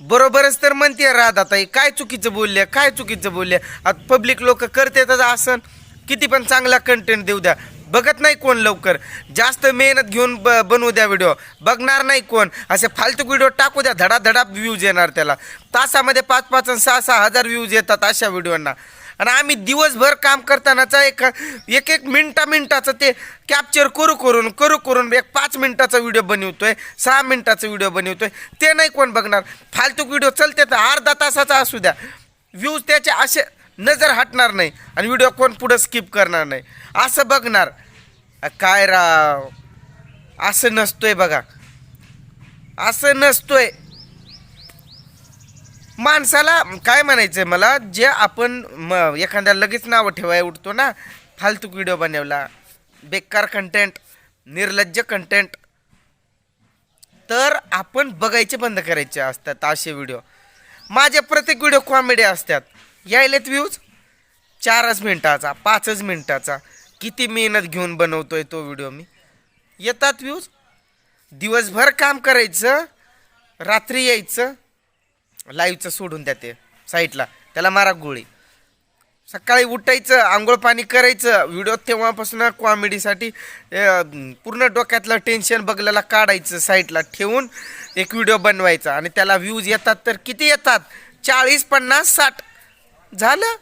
बरोबरच तर म्हणते राधाताई काय चुकीचं बोलले काय चुकीचं बोलले? आता पब्लिक लोक करतेच आसन. किती पण चांगला कंटेंट देऊ द्या. बघत नाही कोण लवकर. जास्त मेहनत घेऊन ब बनवू द्या व्हिडिओ बघणार नाही कोण. असे फालतू व्हिडिओ टाकू द्या. धडाधडा व्ह्यूज येणार त्याला. तासामध्ये पाच पाच आणि सहा सहा हजार व्ह्यूज येतात अशा व्हिडिओंना आणि आम्ही दिवसभर काम करतानाचा एक एक एक मिनटा मिनटाचं ते कॅप्चर करू करून करू करून एक पाच मिनटाचा व्हिडिओ बनवतोय सहा मिनटाचा व्हिडिओ बनवतोय. ते नाही कोण बघणार. फालतू व्हिडिओ चलते तर अर्धा तासाचा असू द्या. व्ह्यूज त्याचे असे नजर हटणार नाही आणि व्हिडिओ कोण पुढं स्किप करणार नाही. असं बघणार. काय राव? असं नसतोय बघा. असं नसतोय. माणसाला काय म्हणायचं मला? जे आपण म एखाद्या लगेच नावं ठेवाय उठतो ना फालतू व्हिडिओ बनवला बेकार कंटेंट निर्लज्ज कंटेंट तर आपण बघायचे बंद करायचे असतात असे व्हिडिओ माझे प्रत्येक व्हिडिओ कॉमेडी असतात. यायलेत व्ह्यूज चारच मिनटाचा पाचच मिनटाचा. किती मेहनत घेऊन बनवतोय तो व्हिडिओ मी. येतात व्ह्यूज दिवसभर काम करायचं रात्री यायचं लाईव्हचं सोडून द्या ते साईटला त्याला मारा गोळी. सकाळी उठायचं आंघोळ पाणी करायचं व्हिडिओ तेव्हापासून कॉमेडीसाठी पूर्ण डोक्यातलं टेन्शन बघलेला काढायचं साईटला ठेवून एक व्हिडिओ बनवायचा. आणि त्याला व्ह्यूज येतात तर किती येतात? चाळीस पन्नास साठ. झालं?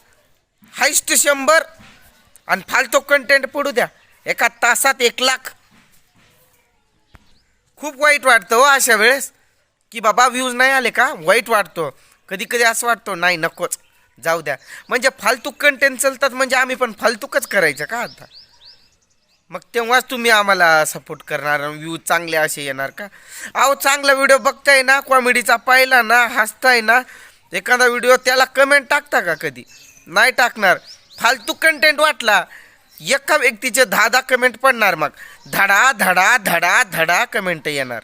हायस्ट शंभर. आणि फालतू कंटेंट पडू द्या. एका तासात एक लाख. खूप वाईट वाटतं हो अशा वेळेस. की बाबा व्ह्यूज नाही आले का? वाईट वाटतो. कधी कधी असं वाटतो नाही नकोच. जाऊ द्या. म्हणजे फालतू कंटेंट चालतात म्हणजे आम्ही पण फालतूकच करायचं का आता? मग तेव्हाच तुम्ही आम्हाला सपोर्ट करणार व्ह्यू चांगले असे येणार का? अहो चांगला व्हिडिओ बघताय ना कॉमेडीचा पाहिला ना हसताय ना एखादा व्हिडिओ त्याला कमेंट टाकता का कधी? नाही टाकणार. फालतू कंटेंट वाटला. एका व्यक्तीचे दहा दहा कमेंट पडणार मग. धडा धडा धडा धडा कमेंट येणार.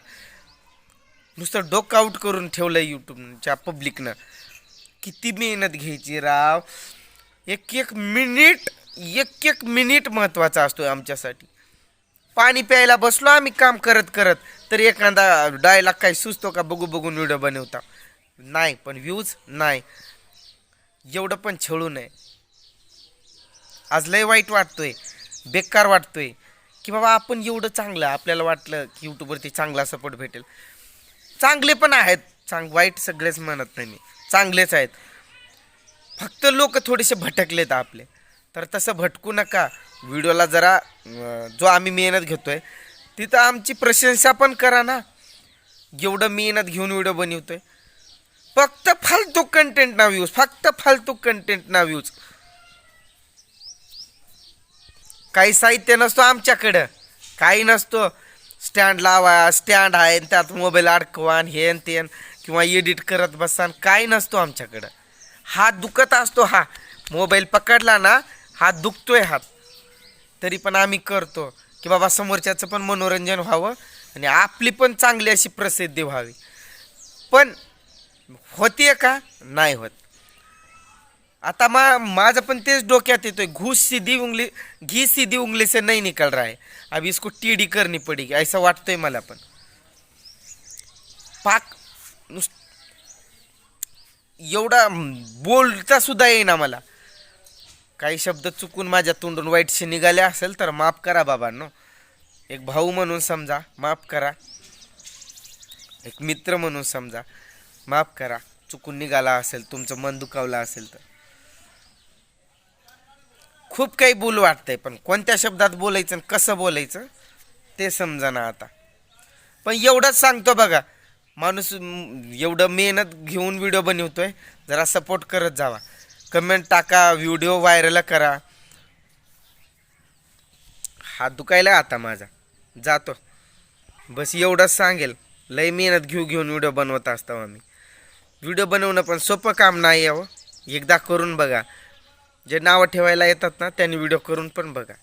नुसतं डोकं आउट करून ठेवलं यूट्यूबच्या पब्लिकनं किती मेहनत घ्यायची राव. एक एक मिनिट एक एक मिनिट महत्त्वाचा असतो आमच्यासाठी. पाणी प्यायला बसलो आम्ही काम करत करत तर एखादा डायलॉग काही सुचतो का? बघू बघून व्हिडिओ बनवता. नाही पण व्ह्यूज नाही. एवढं पण छळू नये. आज लय वाईट वाटतोय बेकार वाटतोय की बाबा आपण एवढं चांगलं आपल्याला वाटलं की यूट्यूबवरती चांगला सपोर्ट भेटेल. चांगले पण आहेत. चांग वाईट सगळेच म्हणत नाही मी. चांगलेच आहेत. फक्त लोक थोडेसे भटकलेत आपले. तर तसं भटकू नका. व्हिडिओला जरा जो आम्ही मेहनत घेतो आहे तिथं आमची प्रशंसा पण करा ना. एवढं मेहनत घेऊन व्हिडिओ बनवतो आहे फक्त फालतू कंटेंट ना व्ह्यूज फक्त फालतू कंटेंट ना व्ह्यूज काही साहित्य नसतो आमच्याकडं. काही नसतो. स्टँड लावा स्टँड आहे आणि त्यात मोबाईल अडकवा आणि हे ते किंवा एडिट करत बसान काय काही नसतो आमच्याकडं. हात दुखत असतो हा. मोबाईल पकडला ना हात दुखतोय हात. तरी पण आम्ही करतो की बाबा समोरच्याचं पण मनोरंजन व्हावं आणि आपली पण चांगली अशी प्रसिद्धी व्हावी. पण होतीये का? नाही होत. आता मा माझं पण तेच डोक्यात येतोय. घूस सीधी उंगली घी सीधी उंगली से नाही निकल रहा है अब इसको टीडी करनी पडेगी ऐसा वाटतंय मला पण. पाक नुस एवढा बोलता सुद्धा येईना मला. काही शब्द चुकून माझ्या तोंडून वाईटशी निघाले असेल तर माफ करा बाबांनो. एक भाऊ म्हणून समजा माफ करा. एक मित्र म्हणून समजा माफ करा. चुकून निघाला असेल तुमचं मन दुखावलं असेल तर. खूप काही बोलू वाटतंय पण कोणत्या शब्दात बोलायचं आणि कसं बोलायचं ते समजा ना आता. पण एवढंच सांगतो बघा माणूस एवढं मेहनत घेऊन व्हिडिओ बनवतोय जरा सपोर्ट करत जावा. कमेंट टाका व्हिडिओ व्हायरल करा. हात दुखायला आता माझा. जातो. बस एवढंच सांगेल. लय मेहनत घेऊ घेऊन व्हिडिओ बनवत असतो आम्ही. व्हिडिओ बनवणं पण सोपं काम नाही आहे हो. एकदा करून बघा. जे नावं ठेवायला येतात ना त्यांनी व्हिडिओ करून पण बघा.